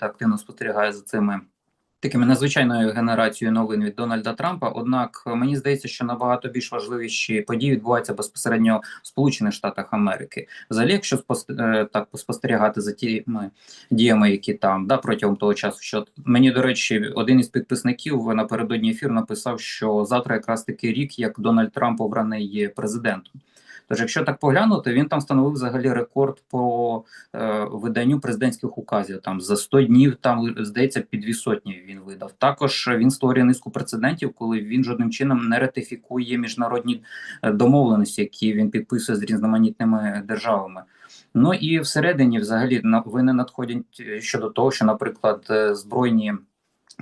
активно спостерігає за цими такими надзвичайною генерацією новин від Дональда Трампа. Однак мені здається, що набагато більш важливіші події відбуваються безпосередньо в Сполучених Штатах Америки. Взагалі, якщо е, так поспостерігати за тими діями, які там да протягом того часу, що мені до речі, один із підписників напередодні ефір написав, що завтра якраз таки рік, як Дональд Трамп обраний є президентом. Тож, якщо так поглянути, він там встановив взагалі рекорд по е, виданню президентських указів. Там за 100 днів, там здається, під дві сотні він видав. Також він створює низку прецедентів, коли він жодним чином не ратифікує міжнародні е, домовленості, які він підписує з різноманітними державами. Ну і всередині, взагалі, новини надходять е, щодо того, що, наприклад, е, збройні.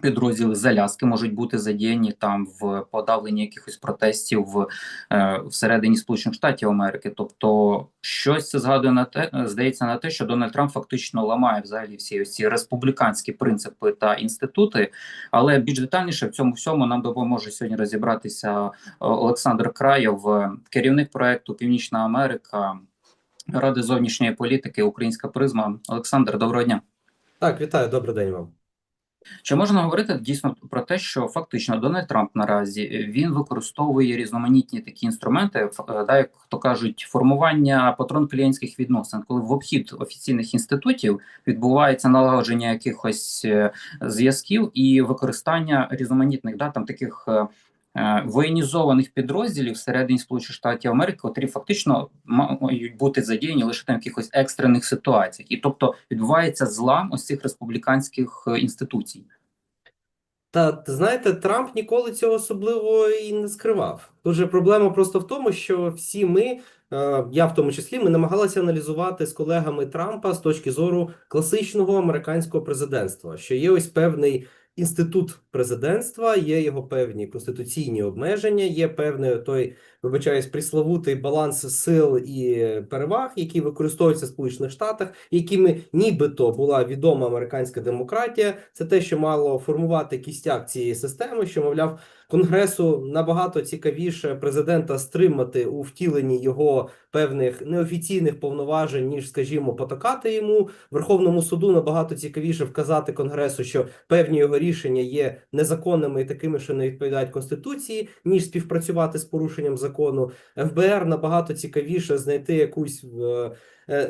Підрозділи з Аляски можуть бути задіяні там в подавленні якихось протестів в, е, всередині Сполучених Штатів Америки. Тобто, щось це згадує на те, е, здається на те, що Дональд Трамп фактично ламає взагалі всі ось ці республіканські принципи та інститути. Але більш детальніше в цьому всьому нам допоможе сьогодні розібратися е, Олександр Краєв, е, керівник проекту Північна Америка Ради зовнішньої політики Українська призма. Олександр, доброго дня. Так, вітаю, добрий день вам. Чи можна говорити дійсно про те, що фактично Дональд Трамп наразі е, він використовує різноманітні такі інструменти, е, да, як то кажуть, формування патрон клієнтських відносин, коли в обхід офіційних інститутів відбувається налагодження якихось е, зв'язків і використання різноманітних да, там таких. Е, Воєнізованих підрозділів всередині Сполучених Штатів Америки, котрі фактично мають бути задіяні лише там в якихось екстрених ситуаціях, і тобто відбувається злам ось цих республіканських е, інституцій. Та знаєте, Трамп ніколи цього особливо і не скривав. Тут же проблема просто в тому, що всі ми, е, я в тому числі, ми намагалися аналізувати з колегами Трампа з точки зору класичного американського президентства, що є ось певний інститут президентства, є його певні конституційні обмеження, є певний той, вибачаюсь, приславутий баланс сил і переваг, які використовуються в Сполучених Штатах, якими нібито була відома американська демократія. Це те, що мало формувати кістяк цієї системи, що мовляв. Конгресу набагато цікавіше президента стримати у втіленні його певних неофіційних повноважень, ніж, скажімо, потакати йому. Верховному суду набагато цікавіше вказати Конгресу, що певні його рішення є незаконними і такими, що не відповідають Конституції, ніж співпрацювати з порушенням закону. ФБР набагато цікавіше знайти якусь е,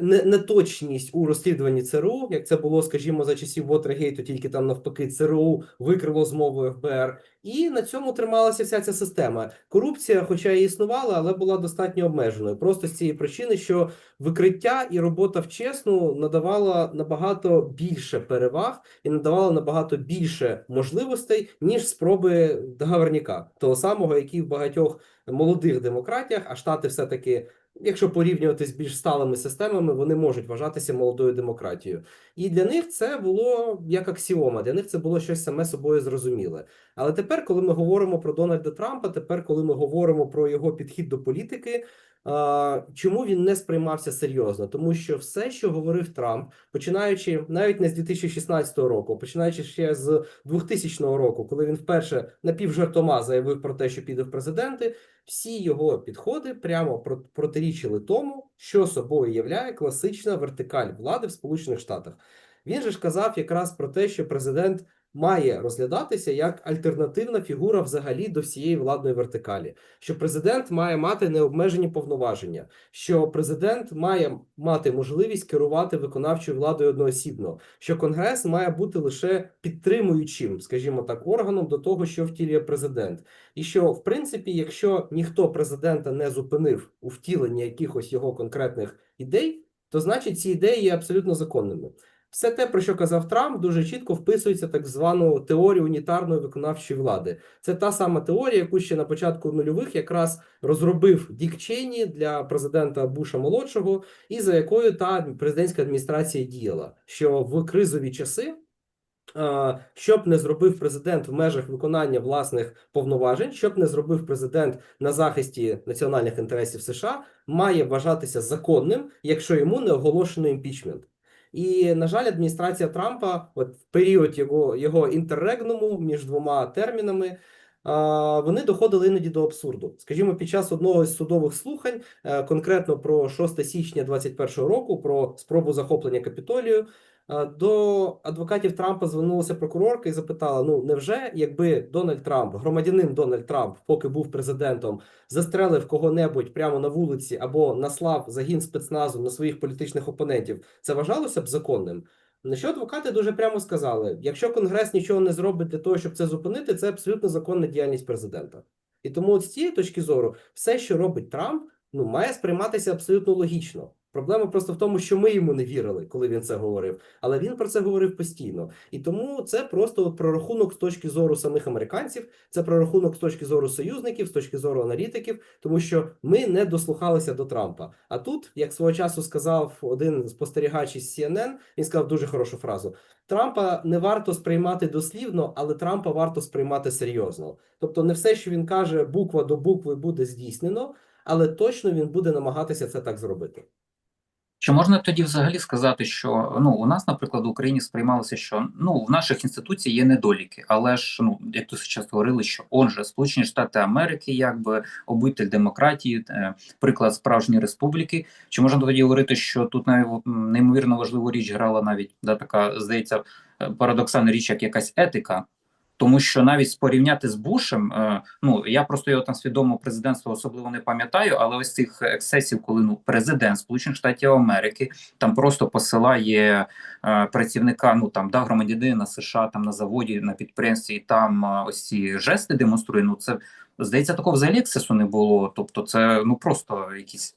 неточність у розслідуванні ЦРУ, як це було, скажімо, за часів Вотергейту, тільки там навпаки ЦРУ викрило змову ФБР. І на цьому трималася вся ця система. Корупція, хоча і існувала, але була достатньо обмеженою. Просто з цієї причини, що викриття і робота в чесну надавала набагато більше переваг і надавала набагато більше можливостей, ніж спроби договорняка, того самого, який в багатьох молодих демократіях, а штати все-таки. Якщо порівнювати з більш сталими системами, вони можуть вважатися молодою демократією, і для них це було як аксіома. Для них це було щось саме собою зрозуміле. Але тепер, коли ми говоримо про Дональда Трампа, тепер, коли ми говоримо про його підхід до політики, чому він не сприймався серйозно? Тому що все, що говорив Трамп, починаючи навіть не з 2016 року, починаючи ще з 2000 року, коли він вперше напівжартома заявив про те, що піде в президенти, всі його підходи прямо про- протирічили тому, що собою являє класична вертикаль влади в Сполучених Штатах. Він же ж казав якраз про те, що президент має розглядатися як альтернативна фігура взагалі до всієї владної вертикалі, що президент має мати необмежені повноваження, що президент має мати можливість керувати виконавчою владою одноосібно, що конгрес має бути лише підтримуючим, скажімо так, органом до того, що втілює президент, і що в принципі, якщо ніхто президента не зупинив у втіленні якихось його конкретних ідей, то значить ці ідеї є абсолютно законними. Все те, про що казав Трамп, дуже чітко вписується так звану теорію унітарної виконавчої влади. Це та сама теорія, яку ще на початку нульових якраз розробив Дік Чейні для президента Буша молодшого, і за якою та президентська адміністрація діяла, що в кризові часи. е, Що б не зробив президент в межах виконання власних повноважень, що б не зробив президент на захисті національних інтересів США, має вважатися законним, якщо йому не оголошено імпічмент. І, на жаль, адміністрація Трампа, от в період його, його інтеррегнуму між двома термінами, вони доходили іноді до абсурду. Скажімо, під час одного з судових слухань, е, конкретно про 6 січня 2021 року, про спробу захоплення Капітолію, До адвокатів Трампа звернулася прокурорка і запитала: ну невже якби Дональд Трамп, громадянин Дональд Трамп, поки був президентом, застрелив кого-небудь прямо на вулиці або наслав загін спецназу на своїх політичних опонентів, це вважалося б законним? На що адвокати дуже прямо сказали: якщо Конгрес нічого не зробить для того, щоб це зупинити, це абсолютно законна діяльність президента. І тому, от з цієї точки зору, все, що робить Трамп, ну має сприйматися абсолютно логічно. Проблема просто в тому, що ми йому не вірили, коли він це говорив, але він про це говорив постійно. І тому це просто от прорахунок з точки зору самих американців, це прорахунок з точки зору союзників, з точки зору аналітиків, тому що ми не дослухалися до Трампа. А тут, як свого часу сказав один спостерігач із CNN, він сказав дуже хорошу фразу: Трампа не варто сприймати дослівно, але Трампа варто сприймати серйозно. Тобто, не все, що він каже, буква до букви буде здійснено, але точно він буде намагатися це так зробити. Чи можна тоді взагалі сказати, що ну у нас, наприклад, в Україні сприймалося, що ну в наших інституцій є недоліки, але ж ну як тут часто говорили, що он же Сполучені Штати Америки, якби обитель демократії, е, приклад справжньої республіки. Чи можна тоді говорити, що тут неймовірно важливу річ грала навіть да така здається е, парадоксальна річ, як якась етика? Тому що навіть порівняти з Бушем, е, ну я просто його там свідомо президентство особливо не пам'ятаю, але ось цих ексцесів, коли ну президент Сполучених Штатів Америки там просто посилає е, працівника, ну там да громадянина США там на заводі, на підприємстві, і там е, ось ці жести демонструє. Ну це здається, такого взагалі ексцесу не було. Тобто, це ну просто якісь.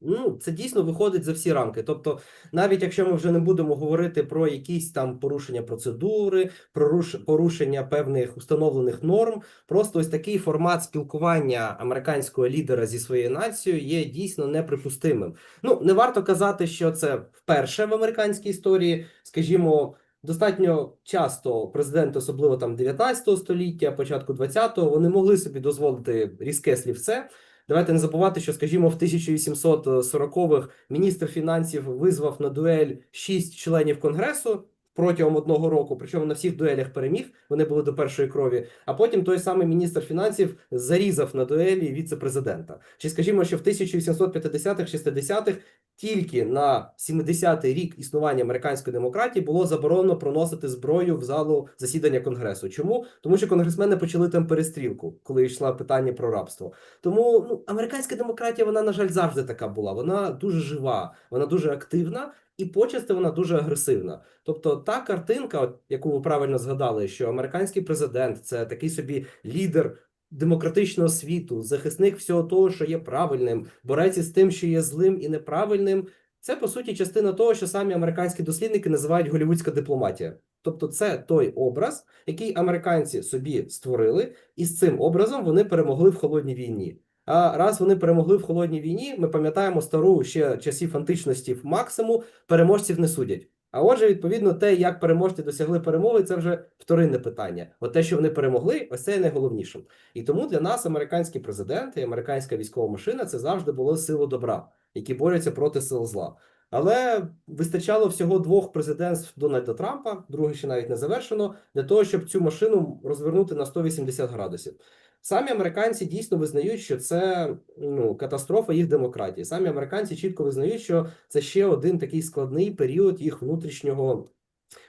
Ну, це дійсно виходить за всі рамки. Тобто, навіть якщо ми вже не будемо говорити про якісь там порушення процедури, про руш- порушення певних установлених норм, просто ось такий формат спілкування американського лідера зі своєю нацією є дійсно неприпустимим. Ну, не варто казати, що це вперше в американській історії, скажімо. Достатньо часто президенти, особливо там 19 століття, початку 20-го, вони могли собі дозволити різке слівце. Давайте не забувати, що, скажімо, в 1840-х міністр фінансів визвав на дуель шість членів конгресу протягом одного року, причому на всіх дуелях переміг, вони були до першої крові. А потім той самий міністр фінансів зарізав на дуелі віце-президента. Чи скажімо, що в 1850-х, 60-х тільки на 70-й рік існування американської демократії було заборонено проносити зброю в залу засідання конгресу. Чому? Тому що конгресмени почали там перестрілку, коли йшла питання про рабство. Тому ну, американська демократія, вона, на жаль, завжди така була. Вона дуже жива, вона дуже активна. І почасти вона дуже агресивна. Тобто та картинка, яку ви правильно згадали, що американський президент це такий собі лідер демократичного світу, захисник всього того, що є правильним, борець із тим, що є злим і неправильним. Це по суті частина того, що самі американські дослідники називають голівудська дипломатія. Тобто, це той образ, який американці собі створили, і з цим образом вони перемогли в холодній війні. А раз вони перемогли в холодній війні, ми пам'ятаємо стару ще часів античності в максимум, переможців не судять. А отже, відповідно, те, як переможці досягли перемоги, це вже вторинне питання. От те, що вони перемогли, ось це є найголовнішим. І тому для нас американський президент і американська військова машина це завжди було силу добра, які борються проти сил зла. Але вистачало всього двох президентств Дональда Трампа, другий ще навіть не завершено, для того, щоб цю машину розвернути на 180 градусів. Самі американці дійсно визнають, що це ну, катастрофа їх демократії. Самі американці чітко визнають, що це ще один такий складний період їх внутрішнього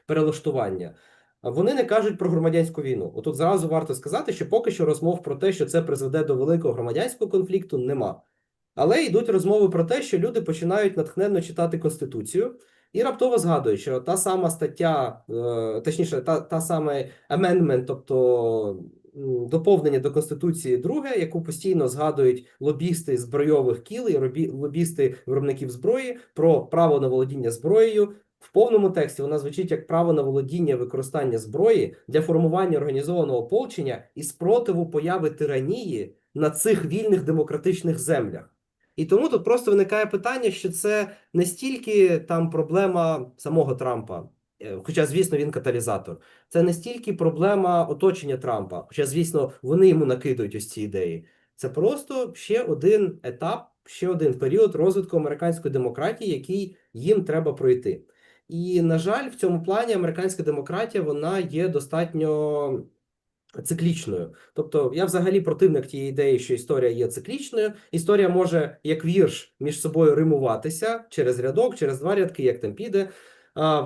перелаштування. Вони не кажуть про громадянську війну. Отут зразу варто сказати, що поки що розмов про те, що це призведе до великого громадянського конфлікту, нема. Але йдуть розмови про те, що люди починають натхненно читати Конституцію і раптово згадують, що та сама стаття, е, точніше, та, та сама amendment, тобто доповнення до Конституції друге, яку постійно згадують лобісти збройових кіл і лобісти виробників зброї про право на володіння зброєю. В повному тексті вона звучить як право на володіння використання зброї для формування організованого ополчення і спротиву появи тиранії на цих вільних демократичних землях. І тому тут просто виникає питання, що це не стільки там проблема самого Трампа, хоча, звісно, він каталізатор. Це не стільки проблема оточення Трампа, хоча, звісно, вони йому накидують ось ці ідеї. Це просто ще один етап, ще один період розвитку американської демократії, який їм треба пройти. І, на жаль, в цьому плані американська демократія вона є достатньо циклічною. Тобто, я взагалі противник тієї ідеї, що історія є циклічною. Історія може як вірш між собою римуватися через рядок, через два рядки, як там піде.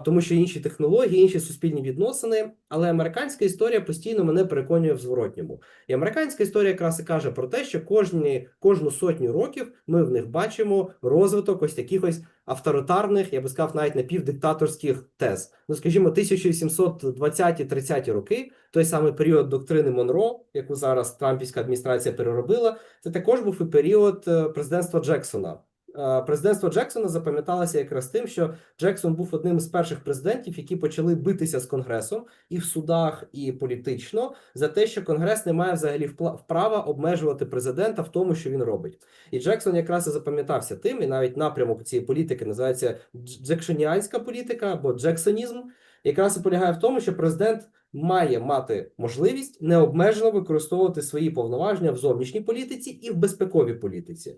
Тому що інші технології, інші суспільні відносини, але американська історія постійно мене переконує в зворотньому. І американська історія якраз і каже про те, що кожні, кожну сотню років ми в них бачимо розвиток ось таких ось авторитарних, я би сказав, навіть напівдиктаторських тез. Ну, скажімо, 1720-30 роки, той самий період доктрини Монро, яку зараз Трампівська адміністрація переробила, це також був і період е, президентства Джексона. Е, Президентство Джексона запам'яталося якраз тим, що Джексон був одним з перших президентів, які почали битися з конгресом і в судах, і політично за те, що конгрес не має взагалі права обмежувати президента в тому, що він робить. І Джексон якраз і запам'ятався тим, і навіть напрямок цієї політики називається джексоніанська політика або джексонізм, якраз і полягає в тому, що президент має мати можливість необмежено використовувати свої повноваження в зовнішній політиці і в безпековій політиці.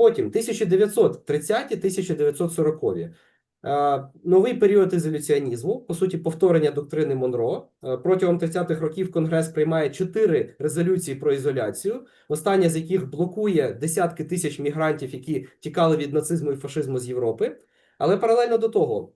Потім 1930-1940. Е, Новий період ізоляціонізму, по суті, повторення доктрини Монро. Е, Протягом 30-х років Конгрес приймає чотири резолюції про ізоляцію, остання з яких блокує десятки тисяч мігрантів, які тікали від нацизму і фашизму з Європи. Але паралельно до того,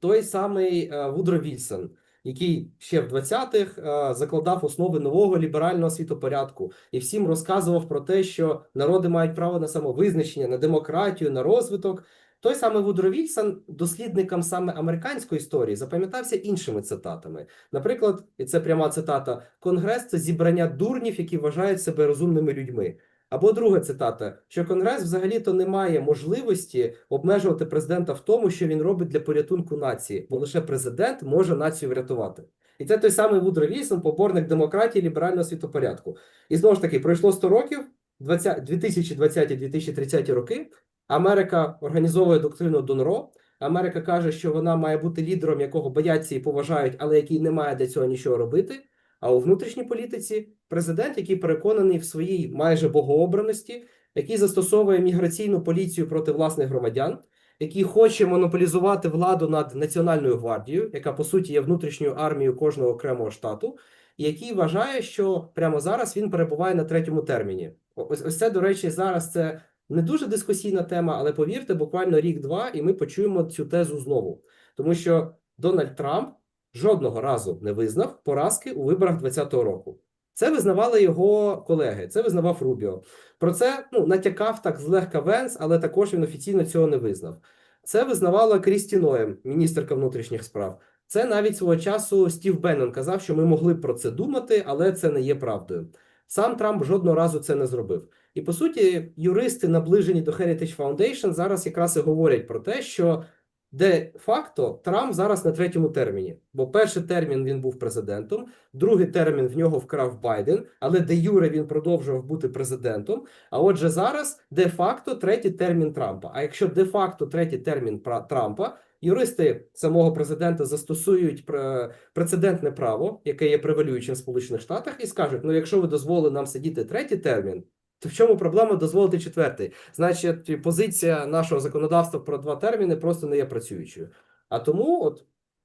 той самий е, Вудро Вільсон, який ще в 20-х е, закладав основи нового ліберального світопорядку і всім розказував про те, що народи мають право на самовизначення, на демократію, на розвиток. Той самий Вудро Вільсон, дослідникам саме американської історії, запам'ятався іншими цитатами. Наприклад, і це пряма цитата: Конгрес це зібрання дурнів, які вважають себе розумними людьми. Або друга цитата: що Конгрес взагалі-то не має можливості обмежувати президента в тому, що він робить для порятунку нації, бо лише президент може націю врятувати. І це той самий Вудро Вільсон, поборник демократії, ліберального світопорядку. І знову ж таки, пройшло 100 років, 20 2020-2030 роки. Америка організовує доктрину Донро. Америка каже, що вона має бути лідером, якого бояться і поважають, але який не має для цього нічого робити. А у внутрішній політиці президент, який переконаний в своїй майже богообраності, який застосовує міграційну поліцію проти власних громадян, який хоче монополізувати владу над Національною гвардією, яка по суті є внутрішньою армією кожного окремого штату, і який вважає, що прямо зараз він перебуває на третьому терміні. Ось ось це, до речі, зараз це не дуже дискусійна тема, але повірте, буквально рік-два, і ми почуємо цю тезу знову, тому що Дональд Трамп жодного разу не визнав поразки у виборах 2020 року. Це визнавали його колеги, це визнавав Рубіо. Про це ну, натякав так злегка Венс, але також він офіційно цього не визнав. Це визнавала Крісті Ноєм, міністерка внутрішніх справ. Це навіть свого часу Стів Беннон казав, що ми могли про це думати, але це не є правдою. Сам Трамп жодного разу це не зробив. І по суті, юристи, наближені до Heritage Foundation, зараз якраз і говорять про те, що де-факто Трамп зараз на третьому терміні. Бо перший термін він був президентом, другий термін в нього вкрав Байден, але де Юре він продовжував бути президентом. А отже, зараз де-факто третій термін Трампа. А якщо де-факто третій термін пра- Трампа, юристи самого президента застосують пре- прецедентне право, яке є превалюючим в Сполучених Штатах, і скажуть: ну, якщо ви дозволили нам сидіти третій термін. То в чому проблема дозволити четвертий? Значить, позиція нашого законодавства про два терміни просто не є працюючою. А тому, от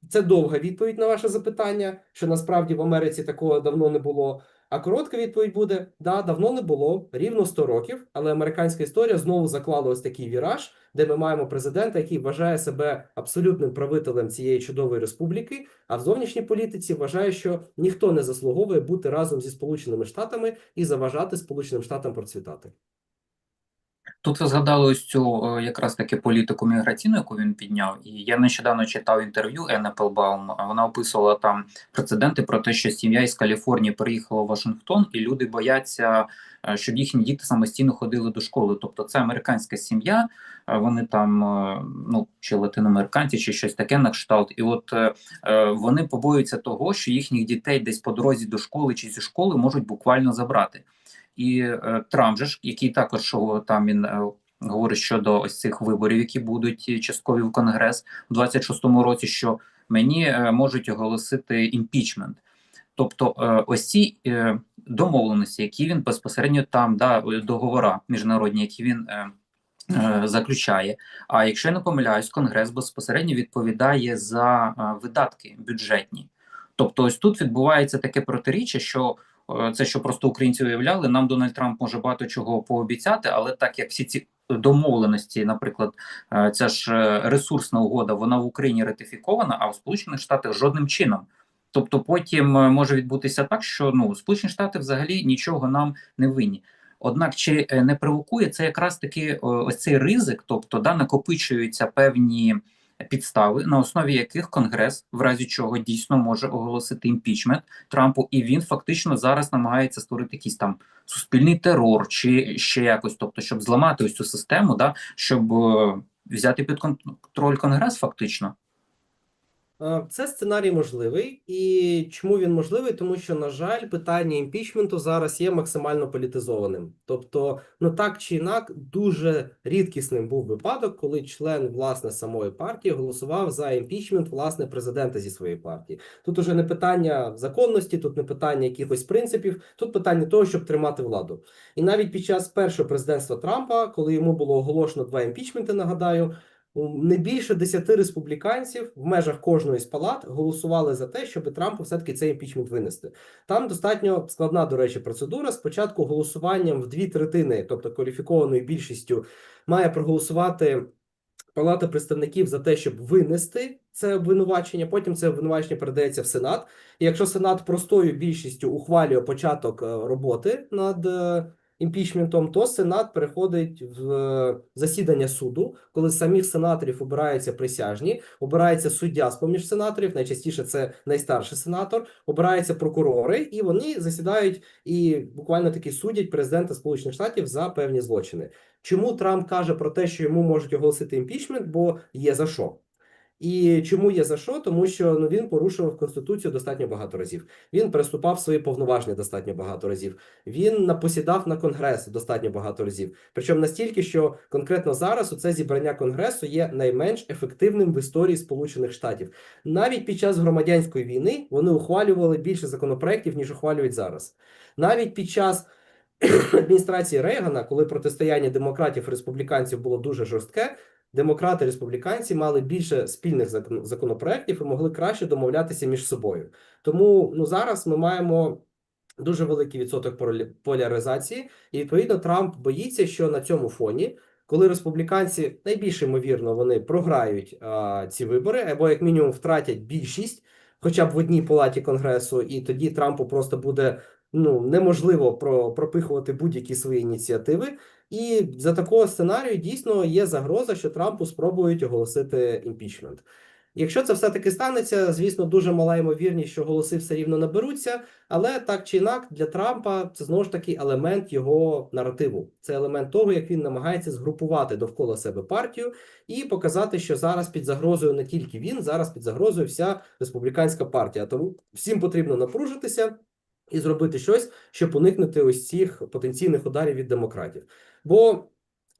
це довга відповідь на ваше запитання, що насправді в Америці такого давно не було. А коротка відповідь буде: да, давно не було, рівно 100 років, але американська історія знову заклала ось такий віраж, де ми маємо президента, який вважає себе абсолютним правителем цієї чудової республіки, а в зовнішній політиці вважає, що ніхто не заслуговує бути разом зі Сполученими Штатами і заважати Сполученим Штатам процвітати. Тут ви згадали ось цю е, якраз таки політику міграційну, яку він підняв. І я нещодавно читав інтерв'ю Енне Пелбаум. Вона описувала там прецеденти про те, що сім'я із Каліфорнії переїхала в Вашингтон, і люди бояться, е, щоб їхні діти самостійно ходили до школи. Тобто, це американська сім'я, е, вони там ну чи латиноамериканці, чи щось таке на кшталт. І от вони побоюються того, що їхніх дітей десь по дорозі до школи чи зі школи можуть буквально забрати. І е, Трамп же ж, який також там він е, говорить щодо ось цих виборів, які будуть е, часткові в Конгрес у 26-му році, що мені можуть оголосити імпічмент. Тобто, ось ці домовленості, які він безпосередньо там да договора міжнародні, які він е, заключає. А якщо я не помиляюсь, Конгрес безпосередньо відповідає за видатки бюджетні. Тобто, ось тут відбувається таке протиріччя, що це що просто українці уявляли, нам Дональд Трамп може багато чого пообіцяти, але так як всі ці домовленості, наприклад, е, ця ж е, ресурсна угода, вона в Україні ратифікована, а в Сполучених Штатах жодним чином. Тобто, потім е, може відбутися так, що ну Сполучені Штати взагалі нічого нам не винні. Однак чи е, не провокує це якраз таки ось цей ризик, тобто да накопичуються певні підстави, на основі яких Конгрес, в разі чого дійсно може оголосити імпічмент Трампу, і він фактично зараз намагається створити якийсь там суспільний терор чи ще якось, тобто, щоб зламати ось цю систему, да, щоб е, взяти під контроль Конгрес, фактично. Е, Це сценарій можливий, і чому він можливий? Тому що, на жаль, питання імпічменту зараз є максимально політизованим. Тобто, ну так чи інак, дуже рідкісним був випадок, коли член власне самої партії голосував за імпічмент власне президента зі своєї партії. Тут уже не питання законності, тут не питання якихось принципів, тут питання того, щоб тримати владу. І навіть під час першого президентства Трампа, коли йому було оголошено два імпічменти, нагадаю. Не більше 10 республіканців в межах кожної з палат голосували за те, щоб Трампу все-таки цей імпічмент винести. Там достатньо складна, до речі, процедура. Спочатку голосуванням в дві третини, тобто кваліфікованою більшістю, має проголосувати Палата представників за те, щоб винести це обвинувачення. Потім це обвинувачення передається в Сенат. І якщо Сенат простою більшістю ухвалює початок е, роботи над е, імпічментом, то Сенат переходить в е, засідання суду, коли з самих сенаторів обираються присяжні, обирається суддя з поміж сенаторів. Найчастіше це найстарший сенатор, обираються прокурори, і вони засідають і буквально таки судять президента Сполучених Штатів за певні злочини. Чому Трамп каже про те, що йому можуть оголосити імпічмент, бо є за що. І чому є за що? Тому що ну він порушував конституцію достатньо багато разів. Він переступав свої повноваження достатньо багато разів. Він напосідав на конгрес достатньо багато разів. Причому настільки, що конкретно зараз у це зібрання конгресу є найменш ефективним в історії Сполучених Штатів. Навіть під час громадянської війни вони ухвалювали більше законопроєктів, ніж ухвалюють зараз. Навіть під час адміністрації Рейгана, коли протистояння демократів і республіканців було дуже жорстке, демократи республіканці мали більше спільних закон- законопроєктів і могли краще домовлятися між собою. Тому ну зараз ми маємо. Дуже великий відсоток поляризації, і відповідно Трамп боїться, що на цьому фоні, коли республіканці найбільш ймовірно вони програють а, ці вибори, або як мінімум втратять більшість, хоча б в одній палаті конгресу, і тоді Трампу просто буде ну неможливо про, пропихувати будь-які свої ініціативи. І за такого сценарію дійсно є загроза, що Трампу спробують оголосити імпічмент. Якщо це все-таки станеться, звісно, дуже мала ймовірність, що голоси все рівно наберуться, але так чи інак для Трампа це знову ж таки елемент його наративу. Це елемент того, як він намагається згрупувати довкола себе партію і показати, що зараз під загрозою не тільки він, зараз під загрозою вся республіканська партія. Тому всім потрібно напружитися і зробити щось, щоб уникнути ось цих потенційних ударів від демократів. Бо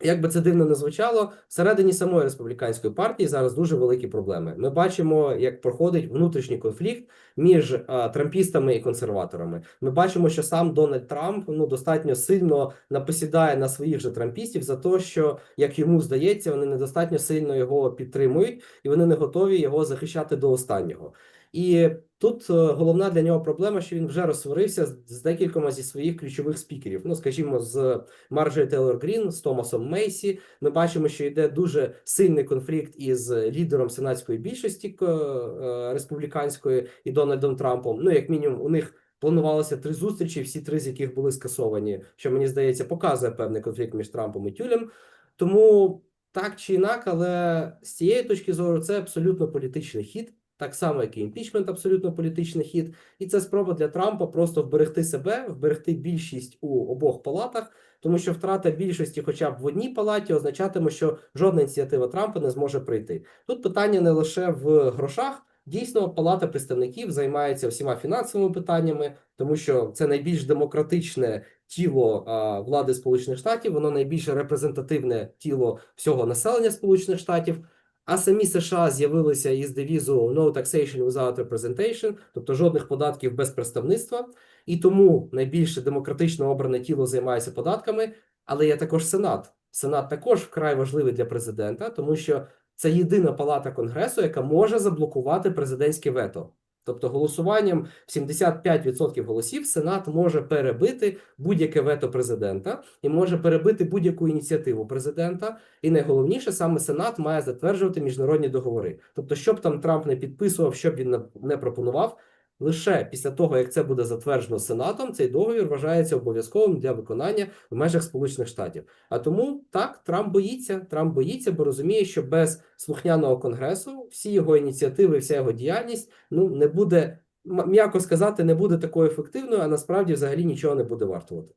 як би це дивно не звучало, всередині самої республіканської партії зараз дуже великі проблеми. Ми бачимо, як проходить внутрішній конфлікт між а, трампістами і консерваторами. Ми бачимо, що сам Дональд Трамп ну достатньо сильно напосідає на своїх же трампістів за те, що як йому здається, вони недостатньо сильно його підтримують, і вони не готові його захищати до останнього. І тут е, головна для нього проблема, що він вже розсварився з, декількома зі своїх ключових спікерів. Ну, скажімо, з Марджої Тейлор Грін, з Томасом Мейсі. Ми бачимо, що йде дуже сильний конфлікт із лідером сенатської більшості к- е, республіканської і Дональдом Трампом. Ну, як мінімум, у них. Планувалося три зустрічі, всі три з яких були скасовані, що мені здається, показує певний конфлікт між Трампом і Тюлем. Тому так чи інак, але з цієї точки зору це абсолютно політичний хід, так само, як і імпічмент, абсолютно політичний хід, і це спроба для Трампа просто вберегти себе, вберегти більшість у обох палатах, тому що втрата більшості, хоча б в одній палаті, означатиме, що жодна ініціатива Трампа не зможе прийти. Тут питання не лише в грошах. Дійсно, Палата представників займається всіма фінансовими питаннями, тому що це найбільш демократичне тіло а, влади Сполучених Штатів, воно найбільш репрезентативне тіло всього населення Сполучених Штатів. А самі США з'явилися із девізу «No taxation without representation», тобто жодних податків без представництва, і тому найбільше демократично обране тіло займається податками, але є також Сенат. Сенат також вкрай важливий для президента, тому що це єдина палата Конгресу, яка може заблокувати президентське вето. Тобто голосуванням в 75% голосів Сенат може перебити будь-яке вето президента і може перебити будь-яку ініціативу президента. І найголовніше, саме Сенат має затверджувати міжнародні договори. Тобто, що б там Трамп не підписував, що б він не пропонував. Лише після того, як це буде затверджено Сенатом, цей договір вважається обов'язковим для виконання в межах Сполучених Штатів. А тому так Трамп боїться. Трамп боїться, бо розуміє, що без слухняного конгресу всі його ініціативи, вся його діяльність ну не буде м'яко сказати, не буде такою ефективною, а насправді взагалі нічого не буде вартувати.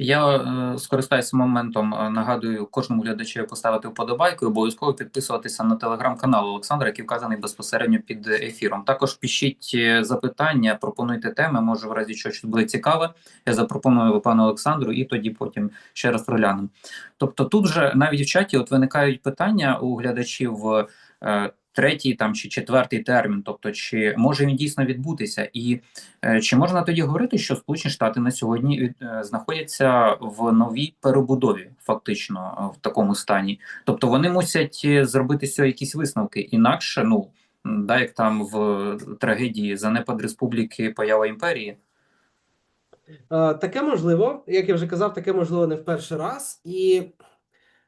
Я е, скористаюся моментом, е, нагадую кожному глядачеві поставити вподобайку і обов'язково підписуватися на телеграм-канал Олександра, який вказаний безпосередньо під ефіром. Також пишіть е, запитання, пропонуйте теми. Може, в разі чого щось буде цікаве. Я запропоную пану Олександру, і тоді потім ще раз проглянемо. Тобто, тут же навіть в чаті от виникають питання у глядачів. Третій там чи четвертий термін, тобто чи може він дійсно відбутися, і Е, Чи можна тоді говорити, що Сполучені Штати на сьогодні від- е, знаходяться в новій перебудові, фактично е, в такому стані? Тобто вони мусять е, зробити з якісь висновки, інакше, ну да, як там в трагедії занепад республіки, поява імперії. Е, Таке можливо, як я вже казав, таке можливо не в перший раз. І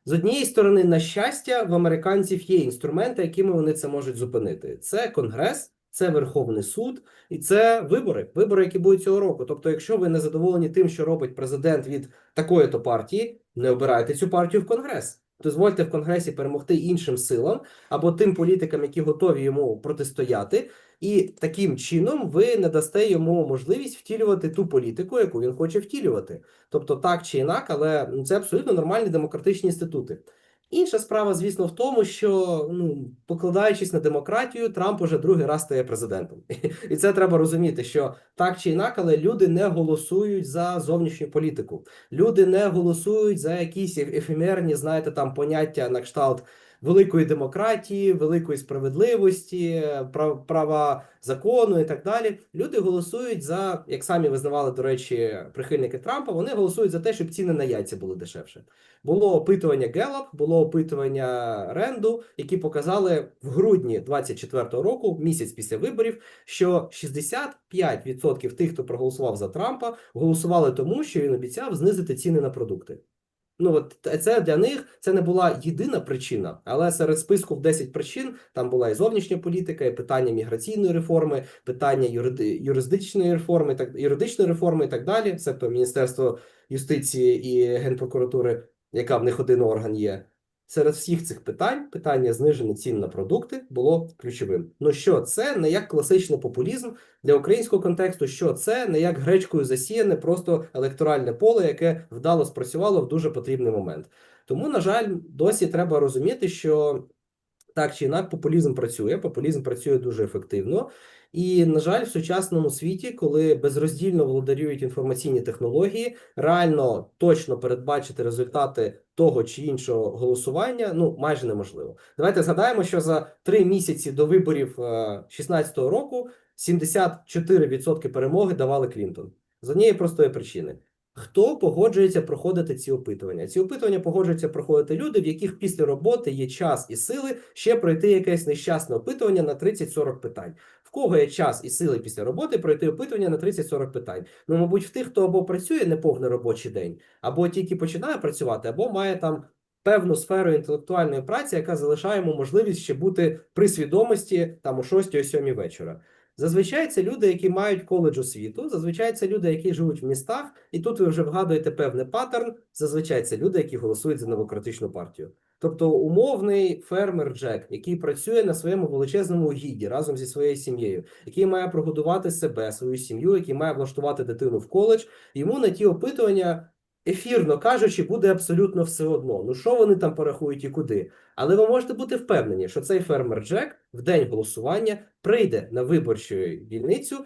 з однієї сторони, на щастя, в американців є інструменти, якими вони це можуть зупинити. Це Конгрес, це Верховний суд і це вибори. Вибори, які будуть цього року. Тобто, якщо ви не задоволені тим, що робить президент від такої то партії, не обирайте цю партію в Конгрес. Дозвольте в Конгресі перемогти іншим силам або тим політикам, які готові йому протистояти. І таким чином ви не дасте йому можливість втілювати ту політику, яку він хоче втілювати. Тобто так чи інак, але ну, це абсолютно нормальні демократичні інститути. Інша справа, звісно, в тому, що ну, покладаючись на демократію, Трамп уже другий раз стає президентом. І це треба розуміти, що так чи інак, але люди не голосують за зовнішню політику. Люди не голосують за якісь еф- ефемерні, знаєте, там поняття на кшталт великої демократії, великої справедливості, прав- права закону і так далі. Люди голосують за, як самі визнавали, до речі, прихильники Трампа, вони голосують за те, щоб ціни на яйця були дешевше. Було опитування Gallup, було опитування Ренду, які показали в грудні 24-го року, місяць після виборів, що 65% тих, хто проголосував за Трампа, голосували тому, що він обіцяв знизити ціни на продукти. Ну от це для них це не була єдина причина, але серед списку в 10 причин там була і зовнішня політика, і питання міграційної реформи, питання юриди, юридичної реформи, так юридичної реформи і так далі. Себто Міністерство юстиції і генпрокуратури, яка в них один орган є. Серед всіх цих питань питання зниження цін на продукти було ключовим. Ну що це не як класичний популізм для українського контексту, що це не як гречкою засіяне просто електоральне поле, яке вдало спрацювало в дуже потрібний момент. Тому, на жаль, досі треба розуміти, що так чи інак популізм працює, популізм працює дуже ефективно. І, на жаль, в сучасному світі, коли безроздільно володарюють інформаційні технології, реально точно передбачити результати того чи іншого голосування ну майже неможливо. Давайте згадаємо, що за три місяці до виборів 2016 року 74% перемоги давали Клінтон з однієї простої причини. Хто погоджується проходити ці опитування? Ці опитування погоджуються проходити люди, в яких після роботи є час і сили ще пройти якесь нещасне опитування на 30-40 питань. В кого є час і сили після роботи пройти опитування на 30-40 питань? Ну, мабуть, в тих, хто або працює неповний робочий день, або тільки починає працювати, або має там певну сферу інтелектуальної праці, яка залишає йому можливість ще бути при свідомості там о 6-7 вечора. Зазвичай це люди, які мають коледж освіту, зазвичай це люди, які живуть в містах, і тут ви вже вгадуєте певний паттерн. Зазвичай це люди, які голосують за демократичну партію. Тобто умовний фермер Джек, який працює на своєму величезному гіді разом зі своєю сім'єю, який має прогодувати себе, свою сім'ю, який має влаштувати дитину в коледж, йому на ті опитування. Ефірно кажучи, буде абсолютно все одно. Ну що вони там порахують і куди? Але ви можете бути впевнені, що цей фермер Джек в день голосування прийде на виборчу дільницю,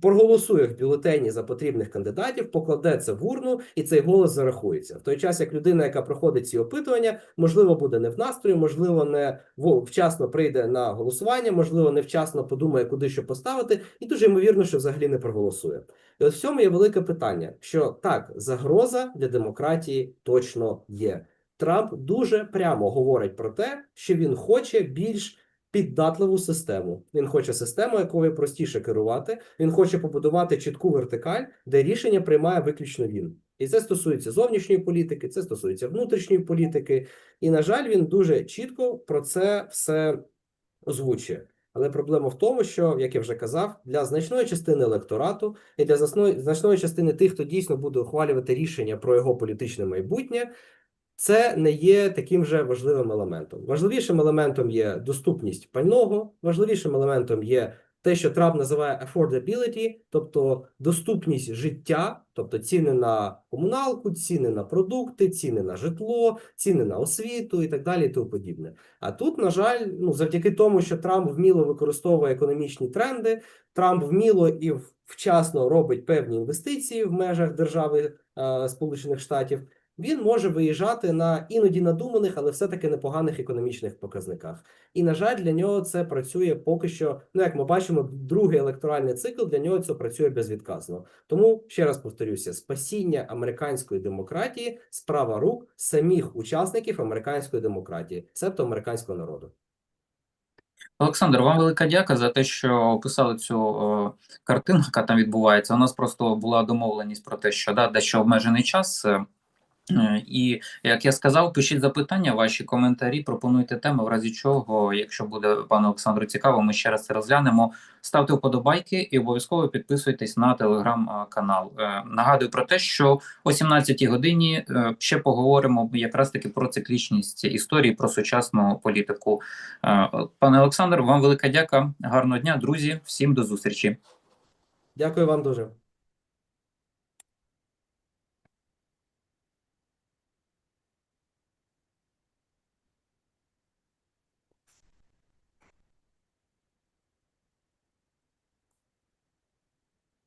проголосує в бюлетені за потрібних кандидатів, покладе це в урну, і цей голос зарахується. В той час, як людина, яка проходить ці опитування, можливо, буде не в настрої, можливо, не вчасно прийде на голосування, можливо, невчасно подумає, куди що поставити, і дуже ймовірно, що взагалі не проголосує. І от в цьому є велике питання: що так, загроза для демократії точно є. Трамп дуже прямо говорить про те, що він хоче більш піддатливу систему. Він хоче систему, якою простіше керувати. Він хоче побудувати чітку вертикаль, де рішення приймає виключно він. І це стосується зовнішньої політики, це стосується внутрішньої політики. І, на жаль, він дуже чітко про це все озвучує. Але проблема в тому, що, як я вже казав, для значної частини електорату і для значної частини тих, хто дійсно буде ухвалювати рішення про його політичне майбутнє, це не є таким же важливим елементом. Важливішим елементом є доступність пального, важливішим елементом є те, що Трамп називає affordability, тобто доступність життя, тобто ціни на комуналку, ціни на продукти, ціни на житло, ціни на освіту і так далі, і тому подібне. А тут, на жаль, ну завдяки тому, що Трамп вміло використовує економічні тренди, Трамп вміло і вчасно робить певні інвестиції в межах держави е, Сполучених Штатів. Він може виїжджати на іноді надуманих, але все-таки непоганих економічних показниках. І на жаль, для нього це працює поки що. Ну як ми бачимо, другий електоральний цикл для нього це працює безвідказно. Тому ще раз повторюся: спасіння американської демократії справа рук самих учасників американської демократії, себто американського народу. Олександр, вам велика дяка за те, що описали цю е, картину, яка там відбувається. У нас просто була домовленість про те, що да, дещо обмежений час. Е, І як я сказав, пишіть запитання, ваші коментарі, пропонуйте теми, в разі чого, якщо буде пану Олександру цікаво, ми ще раз це розглянемо. Ставте вподобайки і обов'язково підписуйтесь на телеграм-канал. Е, Нагадую про те, що о 17-й годині е, ще поговоримо якраз таки про циклічність історії, про сучасну політику. Пане Олександр, вам велика дяка. Гарного дня, друзі. Всім до зустрічі. Дякую вам дуже.